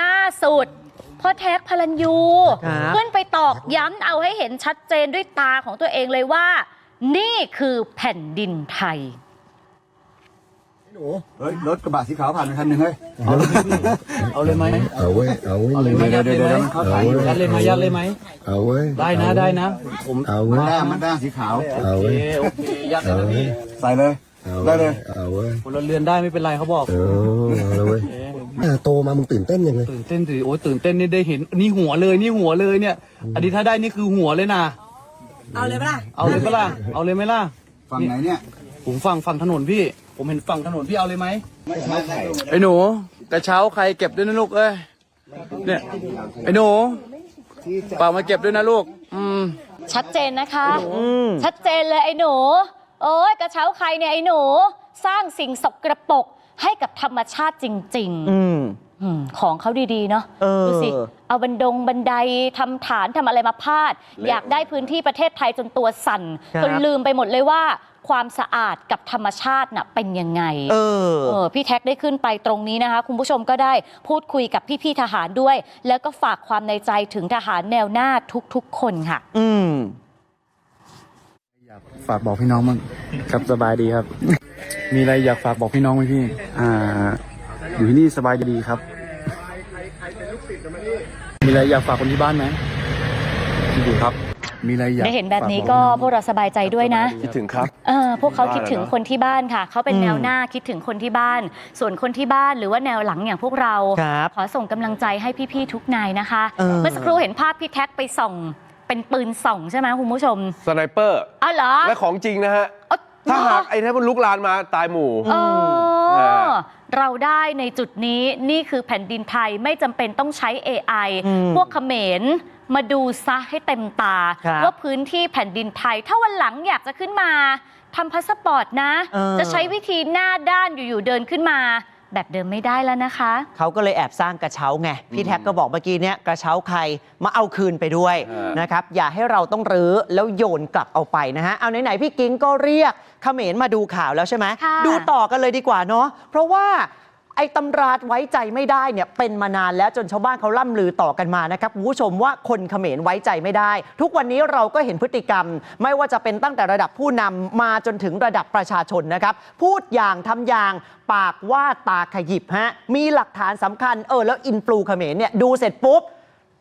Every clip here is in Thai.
ล่าสุดพ่อแท็กพลันยู ครับ ขึ้นไปตอกย้ำเอาให้เห็นชัดเจนด้วยตาของตัวเองเลยว่า นี่คือแผ่นดินไทย หนูเฮ้ยรถกระบะสีขาวผ่านไปคันหนึ่งเฮ้ย เอาเลยเอาเลยไหมเอาเว้ยเอาเว้ยเอาเลยไหมเอาเดี๋ยวเดี๋ยวเดี๋ยวมันเข้าถ่ายอยู่ยัดเลยไหมยัดเลยไหมเอาเว้ยได้นะได้นะผมเอามัเว้นยด้ามันด้าสีขาวเอาโอเว้เคยโอเคยัดเลยเอานะเว้ยพี่ใส่เลย เอาได้เว้เลยยเอาเว้ยคนละเรือนได้ไม่เป็นไรเขาบอก เออเอาเลยเว้ ยแม่โตมามึงตื่นเต้นยังเลยตื่นเต้นสิโอ้ยตื่นเต้นนี่ได้เห็นนี่หัวเลยนี่หัวเลยเนี่ย อันนี้ถ้าได้นี่คือหัวเลยนะเอาเลยปะล่ะเอาเลยปะล่ะเอาเลยไหมล่ะฝั่งไหนเนี่ย ผมฝั่งฝั่งถนนพี่ ผมเห็นฝั่งถนนพี่เอาเลยไหมไอ้หนูกระเช้าใครเก็บด้วยนะลูกเอ้ยเนี่ยไอ้หนูฝากมาเก็บด้วยนะลูก อืมชัดเจนนะคะ ชัดเจนเลยไอ้หนู โอ้ยกระเช้าใครเนี่ยไอ้หนู สร้างสิ่งสกระปรก ให้กับธรรมชาติจริง ๆ อืม อืมของเขาดีๆ เนาะเออดูสิ เอาบันดงบันไดทำฐานทำอะไรมาพาดอยากได้พื้นที่ประเทศไทยจนตัวสั่น ครับ จนลืมไปหมดเลยว่า ความสะอาดกับธรรมชาติน่ะเป็นยังไง เออ เออพี่แท็กได้ขึ้นไปตรงนี้นะคะ คุณผู้ชมก็ได้พูดคุยกับพี่ ๆ ทหารด้วย แล้วก็ฝากความในใจถึงทหารแนวหน้าทุก ๆ คนค่ะ อืมฝากบอกพี่น้องมั้งครับสบายดีครับ มีอะไรอยากฝากบอกพี่น้องไหมพี่ อ่า อยู่ที่นี่สบายดีครับ มีอะไรอยากฝากคนที่บ้านไหมคิดดูครับ มีอะไรอยากได้เห็นแบบนี้ฝาก็บอกพวกเราสบายใจด้วยนะ คิดถึงครับ เออพวกเขาคิดถึงบ้านอะเนอะคนที่บ้านค่ะ เขาเป็นอืมแนวหน้าคิดถึงคนที่บ้าน ส่วนคนที่บ้านหรือว่าแนวหลังอย่างพวกเรา ครับขอส่งกำลังใจให้พี่ๆทุกนายนะคะ เออ เมื่อสักครู่เห็นภาพพี่แท็กไปส่อง เป็นปืนส่องใช่ไหมคุณผู้ชมสไนเปอร์ อ้าวเหรอและของจริงนะฮะ เอ้า ถ้าหากไอ้ถ้ามันลุกลานมาตายหมู่เอเอออ เราได้ในจุดนี้นี่คือแผ่นดินไทยไม่จำเป็นต้องใช้ AI อืมพวกเขมรมาดูซะให้เต็มตา ครับ ว่าพื้นที่แผ่นดินไทย ถ้าวันหลังอยากจะขึ้นมาทำพาสปอร์ตนะ เออจะใช้วิธีหน้าด้านอยู่ๆเดินขึ้นมา แบบเดิมไม่ได้แล้วนะคะ เขาก็เลยแอบสร้างกระเช้าไง พี่แท็กก็บอกเมื่อกี้เนี้ยกระเช้าใครมาเอาคืนไปด้วยเออ นะครับ อย่าให้เราต้องรื้อแล้วโยนกลับเอาไปนะฮะ เอาไหนๆพี่กิ้งก็เรียกเขมรมาดูข่าวแล้วใช่ไหมค่ะ ดูต่อกันเลยดีกว่าเนาะเพราะว่าไอ้ตำราไว้ใจไม่ได้เนี่ยเป็นมานานแล้วจนชาวบ้านเขาล่ำลือต่อกันมานะครับคุณผู้ชมว่าคนเขมรไว้ใจไม่ได้ ทุกวันนี้เราก็เห็นพฤติกรรม ไม่ว่าจะเป็นตั้งแต่ระดับผู้นำมาจนถึงระดับประชาชนนะครับ พูดอย่างทำอย่างปากว่าตาขยิบฮะมีหลักฐานสำคัญเออแล้วอินฟลูเขมรเนี่ยดูเสร็จปุ๊บ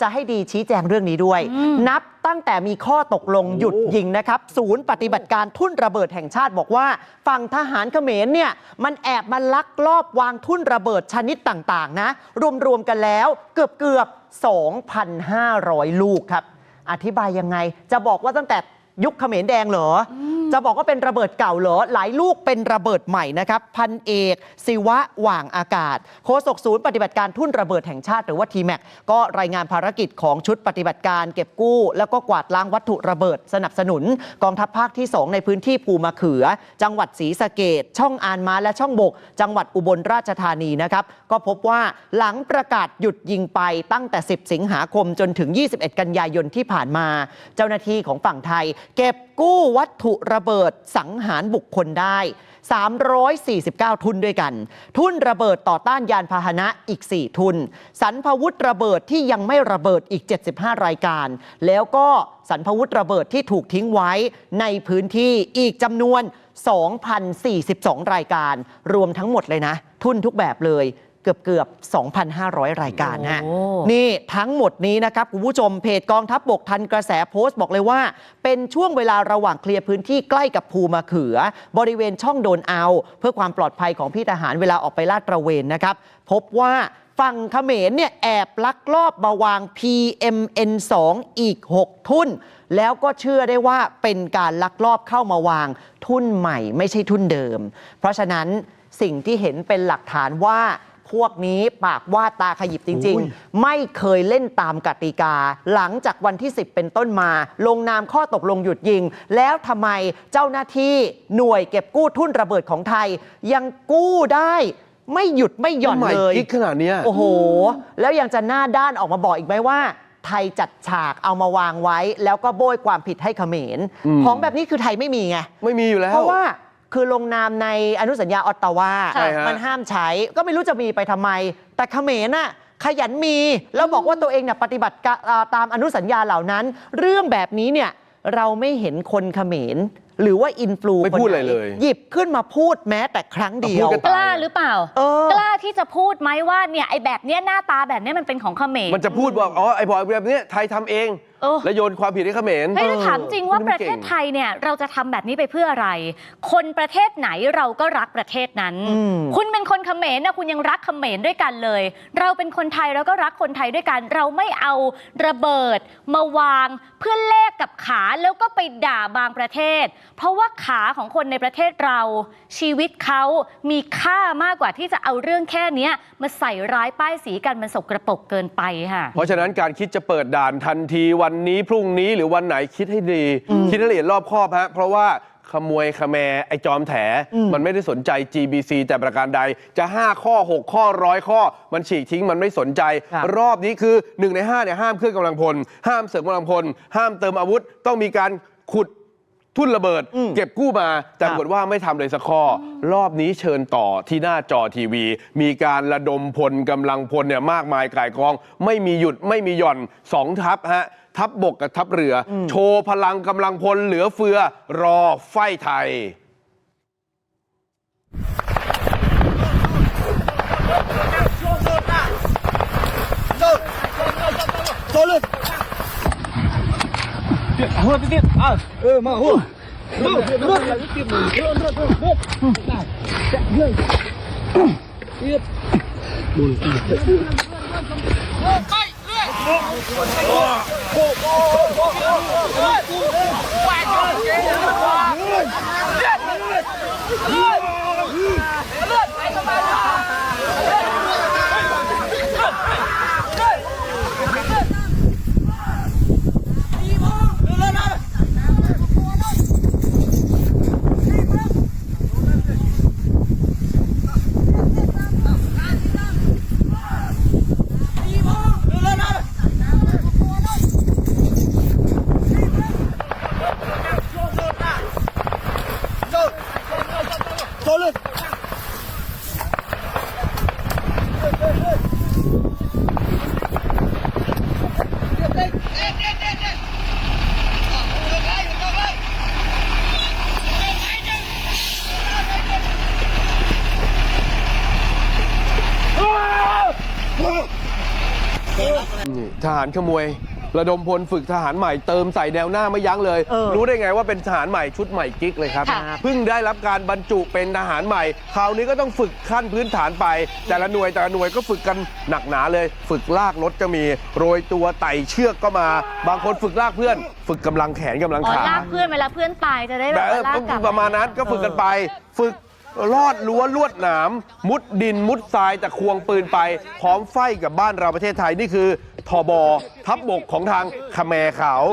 จะให้ดีชี้แจงเรื่องนี้ด้วย นับตั้งแต่มีข้อตกลงหยุดยิงนะครับ ศูนย์ปฏิบัติการทุ่นระเบิดแห่งชาติบอกว่า ฝั่งทหารเขมรเนี่ยมันแอบมาลักลอบวางทุ่นระเบิดชนิดต่างๆ นะ รวมๆกันแล้วเกือบเกือบๆ2,500 ลูกครับ อธิบายยังไงจะบอกว่าตั้งแต่ยุคเขมรแดงเหรออ จะบอกว่าเป็นระเบิดเก่าเหรอ หลายลูกเป็นระเบิดใหม่นะครับ พันเอก ศิวะหว่างอากาศ โฆษกศูนย์ปฏิบัติการทุ่นระเบิดแห่งชาติหรือว่าทีแม็กก็รายงานภารกิจของชุดปฏิบัติการ เก็บกู้ แล้วก็กวาดล้างวัตถุระเบิด สนับสนุน กองทัพภาคที่ 2 ในพื้นที่ภูมะเขือ จังหวัดศรีสะเกดช่องอานมาและช่องบก จังหวัดอุบลราชธานีนะครับก็พบว่าหลังประกาศหยุดยิงไปตั้งแต่ 10 สิงหาคมจนถึง 21 กันยายนที่ผ่านมา เจ้าหน้าที่ของฝั่งไทย เก็บกู้วัตถุระเบิดสังหารบุคคลได้ 349 ทุนด้วยกัน ทุนระเบิดต่อต้านยานพาหนะอีก 4 ทุนสันพวุธระเบิดที่ยังไม่ระเบิดอีก 75 รายการ แล้วก็สันพวุธระเบิดที่ถูกทิ้งไว้ในพื้นที่อีกจำนวน 2,042 รายการ รวมทั้งหมดเลยนะ ทุนทุกแบบเลย เกือบเกือบๆ2,500 รายการฮะโอ้นี่ทั้งหมดนี้นะครับ คุณผู้ชมเพจกองทัพบบกทันกระแสโพสต์บอกเลยว่า เป็นช่วงเวลาระหว่างเคลียร์พื้นที่ใกล้กับภูมะเขือ บริเวณช่องโดนเอา เพื่อความปลอดภัยของพี่ทหารเวลาออกไปลาดตระเวนนะครับ พบว่าฝั่งเขมรเนี่ยแอบลักลอบมาวาง PMN2 อีก 6 ทุ่น แล้วก็เชื่อได้ว่าเป็นการลักลอบเข้ามาวางทุ่นใหม่ไม่ใช่ทุ่นเดิม เพราะฉะนั้นสิ่งที่เห็นเป็นหลักฐานว่า พวกนี้ปากว่าตาขยิบจริง ๆ ไม่เคยเล่นตามกติกา หลังจากวันที่ 10 เป็นต้นมา ลงนามข้อตกลงหยุดยิง แล้วทำไมเจ้าหน้าที่หน่วยเก็บกู้ทุ่นระเบิดของไทย ยังกู้ได้ไม่หยุดไม่หย่อนทำไมเลยคิดขนาดเนี้ย โอ้โห แล้วยังจะหน้าด้านออกมาบอกอีกไหมว่า ไทยจัดฉากเอามาวางไว้ แล้วก็โบยความผิดให้เขมร อืม ของแบบนี้คือไทยไม่มีไง ไม่มีอยู่แล้ว เพราะว่า คือลงนามในอนุสัญญาออตตาวา ใช่ฮะ มันห้ามใช้ ก็ไม่รู้จะมีไปทำไม แต่เขมรน่ะขยันมี แล้วบอกว่าตัวเองเนี่ยปฏิบัติกะอ่าตามอนุสัญญาเหล่านั้น เรื่องแบบนี้เนี่ยเราไม่เห็นคนเขมร หรือว่าอินฟลูไม่พูดคนหนอะไรเลย หยิบขึ้นมาพูดแม้แต่ครั้งเดียวพูดกันกล้าหรือเปล่า เออ กล้าที่จะพูดไหมว่าเนี่ยไอ้แบบเนี้ยหน้าตาแบบเนี้ยมันเป็นของเขมร มันจะพูดว่าอ๋อไอ้บอยแบบเนี้ยไทยทำเอง เออ แล้วโยนความผิดให้เขมร เฮ้ยแล้วถามจริงว่าคุณปนี่ระมันเทก่ศงไทยเนี่ยเราจะทำแบบนี้ไปเพื่ออะไร คนประเทศไหนเราก็รักประเทศนั้น อืม คุณเป็นคนเขมรนะคุณยังรักเขมรด้วยกันเลย เราเป็นคนไทยเราก็รักคนไทยด้วยกัน เราไม่เอาระเบิด มาวางเพื่อแลกกับขาแล้วก็ไปด่าบางประเทศ เพราะว่าขาของคนในประเทศเรา ชีวิตเขามีค่ามากกว่าที่จะเอาเรื่องแค่เนี้ยมาใส่ร้ายป้ายสีกันมันสกรปรกเกินไปค่ะ เพราะฉะนั้นการคิดจะเปิดด่านทันทีวันนี้พรุ่งนี้หรือวันไหนคิดให้ดี คิดให้ละเอียดรอบคอบฮะเพราะว่าขโมยขแมไอจอมแถ มันไม่ได้สนใจ GBC แต่ประการใดจะ 5 ข้อ 6 ข้อร้อยข้อ มันฉีกทิ้งมันไม่สนใจ ครับ รอบนี้คือ 1 ใน 5 เนี่ยห้ามเครื่องกำลังพล ห้ามเสริมกำลังพล ห้ามเติมอาวุธ ต้องมีการขุดทุ่นระเบิดอืมเก็บกู้มา แต่ครับปรากฏว่าไม่ทำเลยสักข้อ รอบนี้เชิญต่อที่หน้าจอทีวี มีการระดมพลกำลังพลเนี่ยมากมายก่ายกอง ไม่มีหยุดไม่มีหย่อนสองทัพฮะ ทัพบบกกับทัพเรือ โชว์พลังกำลังพลเหลือเฟือรอไฟไทย นี่ ทหารขโมย ระดมพลฝึกทหารใหม่เติมใส่แนวหน้าไม่ยั้งเลย เออรู้ได้ไงว่าเป็นทหารใหม่ชุดใหม่กิ๊กเลยครับ ค่ะ เพิ่งได้รับการบรรจุเป็นทหารใหม่ คราวนี้ก็ต้องฝึกขั้นพื้นฐานไป แต่ละหน่วยแต่ละหน่วยก็ฝึกกันหนักหนาเลย ฝึกลากรถก็มี โรยตัวไต่เชือกก็มา บางคนฝึกลากเพื่อน ฝึกกำลังแขนกำลังอ๋อขา ลากเพื่อนเวลาเพื่อนตายจะได้แบแบบบเอว่าอลากกลับ ประมาณนั้นก็ฝึกกันไป ฝึก ลอดรั้วลวดหนาม มุดดินมุดทรายแต่ควงปืนไป พร้อมไฟกับบ้านเราประเทศไทยนี่คือทอบอทับบกของทางคแมร์ขาว